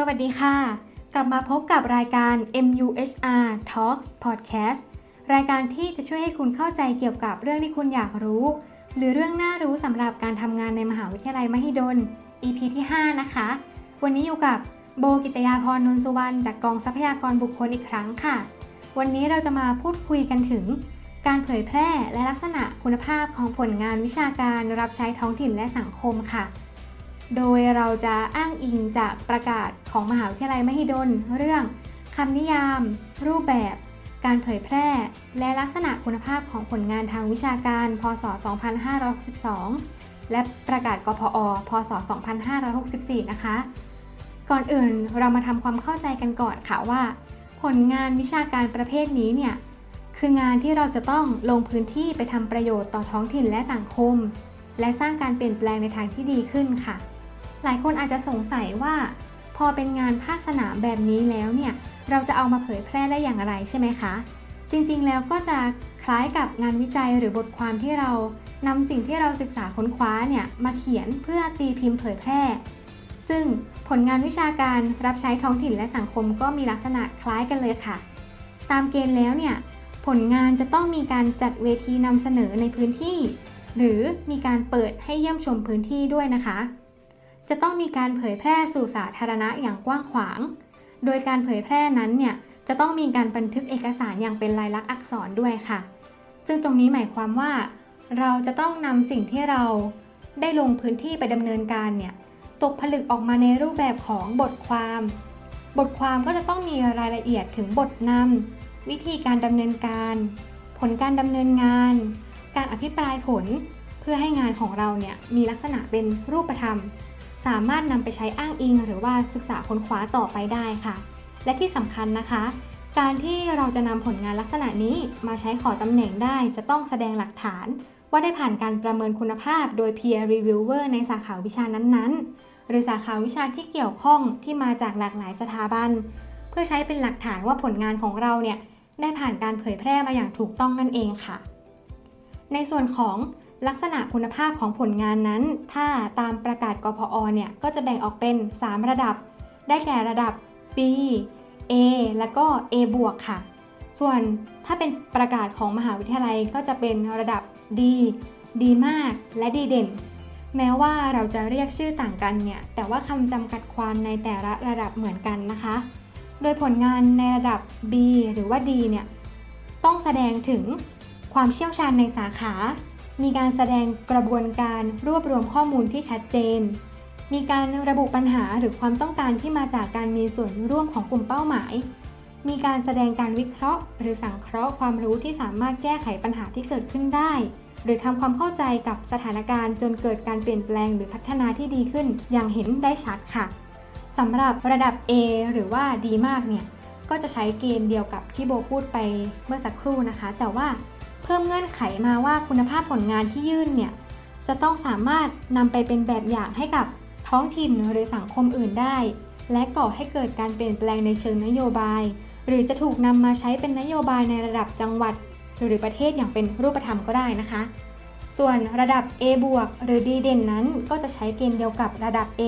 สวัสดีค่ะ กลับมาพบกับรายการ MUHR Talks Podcast รายการที่จะช่วยให้คุณเข้าใจเกี่ยวกับเรื่องที่คุณอยากรู้ หรือเรื่องน่ารู้สำหรับการทำงานในมหาวิทยาลัยมหิดล EP ที่ 5 นะคะ วันนี้อยู่กับโบกิตยาพรนนสุวรรณจากกองทรัพยากรบุคคลอีกครั้งค่ะ วันนี้เราจะมาพูดคุยกันถึง การเผยแพร่และลักษณะคุณภาพของผลงานวิชาการรับใช้ท้องถิ่นและสังคมค่ะ โดยเราจะอ้างอิงจากประกาศของมหาวิทยาลัยมหิดล เรื่องคำนิยาม รูปแบบ การเผยแพร่ และลักษณะคุณภาพของผลงานทางวิชาการ พศ 2562 และประกาศกพอ พศ 2564 นะคะ ก่อนอื่นเรามาทำความเข้าใจกันก่อนค่ะว่า ผลงานวิชาการประเภทนี้เนี่ยคืองานที่เราจะต้องลงพื้นที่ไปทำประโยชน์ต่อท้องถิ่นและสังคม และสร้างการเปลี่ยนแปลงในทางที่ดีขึ้นค่ะ หลายคนอาจจะสงสัยว่า พอเป็นงานภาคสนามแบบนี้แล้วเนี่ย เราจะเอามาเผยแพร่ได้อย่างไรใช่ไหมคะ จริงๆแล้วก็จะคล้ายกับงานวิจัยหรือบทความที่เรานำสิ่งที่เราศึกษาค้นคว้าเนี่ยมาเขียนเพื่อตีพิมพ์เผยแพร่ ซึ่งผลงานวิชาการรับใช้ท้องถิ่นและสังคมก็มีลักษณะคล้ายกันเลยค่ะ ตามเกณฑ์แล้วเนี่ยผลงานจะต้องมีการจัดเวทีนำเสนอในพื้นที่ หรือมีการเปิดให้เยี่ยมชมพื้นที่ด้วยนะคะ จะต้องมีการเผยแพร่สู่สาธารณะอย่างกว้างขวาง โดยการเผยแพร่นั้นเนี่ยจะต้องมีการบันทึกเอกสารอย่างเป็นลายลักษณ์อักษรด้วยค่ะ ซึ่งตรงนี้หมายความว่า เราจะต้องนำสิ่งที่เราได้ลงพื้นที่ไปดำเนินการเนี่ยตกผลึกออกมาในรูปแบบของบทความ บทความก็จะต้องมีรายละเอียดถึงบทนำวิธีการดำเนินการ ผลการดำเนินงาน การอภิปรายผล เพื่อให้งานของเราเนี่ยมีลักษณะเป็นรูปธรรม สามารถนำไปใช้อ้างอิง หรือว่าศึกษาค้นคว้าต่อไปได้ค่ะ และที่สำคัญนะคะ การที่เราจะนำผลงานลักษณะนี้มาใช้ขอตำแหน่งได้ จะต้องแสดงหลักฐาน ว่าได้ผ่านการประเมินคุณภาพโดย peer reviewer ในสาขาวิชานั้นๆ หรือสาขาวิชาที่เกี่ยวข้องที่มาจากหลากหลายสถาบัน เพื่อใช้เป็นหลักฐานว่าผลงานของเราเนี่ยได้ผ่านการเผยแพร่มาอย่างถูกต้องนั่นเองค่ะ ในส่วนของ ลักษณะคุณภาพของผลงานนั้น ถ้าตามประกาศกพอเนี่ยก็จะแบ่งออกเป็น 3 ระดับ ได้แก่ระดับ B A แล้วก็ A บวกค่ะ ส่วนถ้าเป็นประกาศของมหาวิทยาลัยก็จะเป็นระดับ D ดีมากและดีเด่น แม้ว่าเราจะเรียกชื่อต่างกันเนี่ย แต่ว่าคำจำกัดความในแต่ละระดับเหมือนกันนะคะ โดยผลงานในระดับ B หรือว่า D เนี่ย ต้องแสดงถึงความเชี่ยวชาญในสาขา มีการแสดงกระบวนการรวบรวมข้อมูลที่ชัดเจน มีการระบุปัญหาหรือความต้องการที่มาจากการมีส่วนร่วมของกลุ่มเป้าหมาย มีการแสดงการวิเคราะห์ หรือสังเคราะห์ความรู้ที่สามารถแก้ไขปัญหาที่เกิดขึ้นได้ หรือทำความเข้าใจกับสถานการณ์จนเกิดการเปลี่ยนแปลงหรือพัฒนาที่ดีขึ้น อย่างเห็นได้ชัดค่ะสำหรับระดับ A หรือว่าดีมากเนี่ยก็จะใช้เกณฑ์เดียวกับที่โบพูดไปเมื่อสักครู่นะคะ แต่ว่า เพิ่มเงื่อนไขมาว่าคุณภาพผลงานที่ยื่นเนี่ยจะต้องสามารถนำไปเป็นแบบอย่างให้กับท้องถิ่นหรือสังคมอื่นได้ และก่อให้เกิดการเปลี่ยนแปลงในเชิงนโยบาย หรือจะถูกนำมาใช้เป็นนโยบายในระดับจังหวัด หรือประเทศอย่างเป็นรูปธรรมก็ได้นะคะ ส่วนระดับ A บวกหรือดีเด่นนั้นก็จะใช้เกณฑ์เดียวกับระดับ A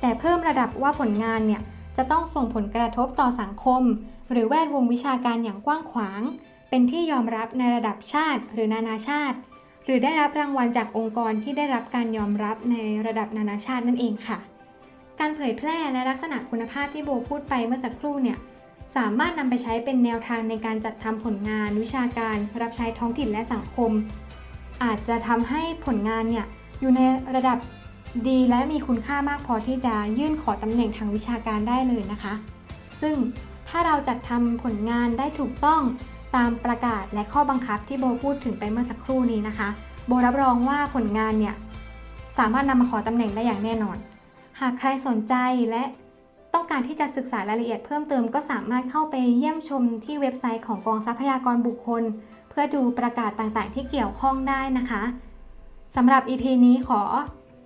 แต่เพิ่มระดับว่าผลงานเนี่ยจะต้องส่งผลกระทบต่อสังคม หรือแวดวงวิชาการอย่างกว้างขวาง เป็นที่ยอมรับในระดับชาติหรือนานาชาติ หรือได้รับรางวัลจากองค์กรที่ได้รับการยอมรับในระดับนานาชาตินั่นเองค่ะ การเผยแพร่และลักษณะคุณภาพที่โบพูดไปเมื่อสักครู่เนี่ยสามารถนำไปใช้เป็นแนวทางในการจัดทำผลงาน วิชาการ รับใช้ท้องถิ่นและสังคม อาจจะทำให้ผลงานเนี่ยอยู่ในระดับดีและมีคุณค่ามากพอที่จะยื่นขอตำแหน่งทางวิชาการได้เลยนะคะ ซึ่งถ้าเราจัดทำผลงานได้ถูกต้อง ตามประกาศและข้อบังคับที่โบพูดถึงไปเมื่อสักครู่นี้นะคะ โบรับรองว่าผลงานเนี่ยสามารถนำมาขอตำแหน่งได้อย่างแน่นอน หากใครสนใจและต้องการที่จะศึกษารายละเอียดเพิ่มเติมก็สามารถเข้าไปเยี่ยมชมที่เว็บไซต์ของกองทรัพยากรบุคคล เพื่อดูประกาศต่างๆ ที่เกี่ยวข้องได้นะคะสำหรับ EP นี้ขอ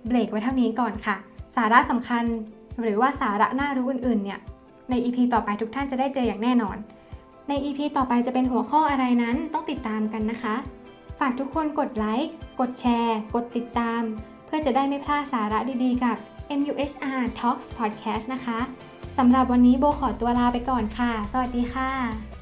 เบรกไว้เท่านี้ก่อนค่ะ สาระสำคัญหรือว่าสาระน่ารู้อื่นๆเนี่ยใน EP ต่อไปทุกท่านจะได้เจออย่างแน่นอน ใน EP ต่อไปจะเป็นหัวข้ออะไรนั้นต้องติดตามกันนะคะ ฝากทุกคนกดไลค์ กดแชร์ กดติดตาม เพื่อจะได้ไม่พลาดสาระดีๆ กับ MUHR Talks Podcast นะคะ สำหรับวันนี้โบขอตัวลาไปก่อนค่ะ สวัสดีค่ะ